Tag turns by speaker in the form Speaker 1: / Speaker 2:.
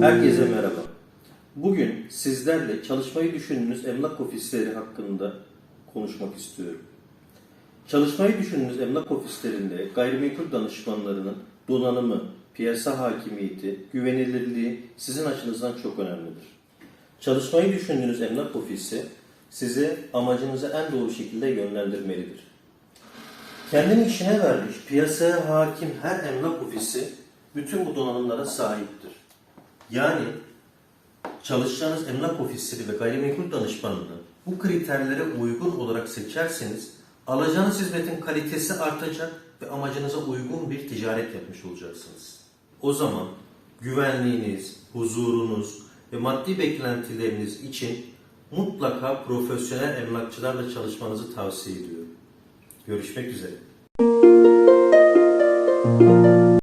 Speaker 1: Herkese merhaba. Bugün sizlerle çalışmayı düşündüğünüz emlak ofisleri hakkında konuşmak istiyorum. Çalışmayı düşündüğünüz emlak ofislerinde gayrimenkul danışmanlarının donanımı, piyasa hakimiyeti, güvenilirliği sizin açınızdan çok önemlidir. Çalışmayı düşündüğünüz emlak ofisi sizi amacınıza en doğru şekilde yönlendirmelidir. Kendini işine vermiş, piyasaya hakim her emlak ofisi bütün bu donanımlara sahiptir. Yani çalışacağınız emlak ofisleri ve gayrimenkul danışmanını bu kriterlere uygun olarak seçerseniz alacağınız hizmetin kalitesi artacak ve amacınıza uygun bir ticaret yapmış olacaksınız. O zaman güvenliğiniz, huzurunuz ve maddi beklentileriniz için mutlaka profesyonel emlakçılarla çalışmanızı tavsiye ediyorum. Görüşmek üzere.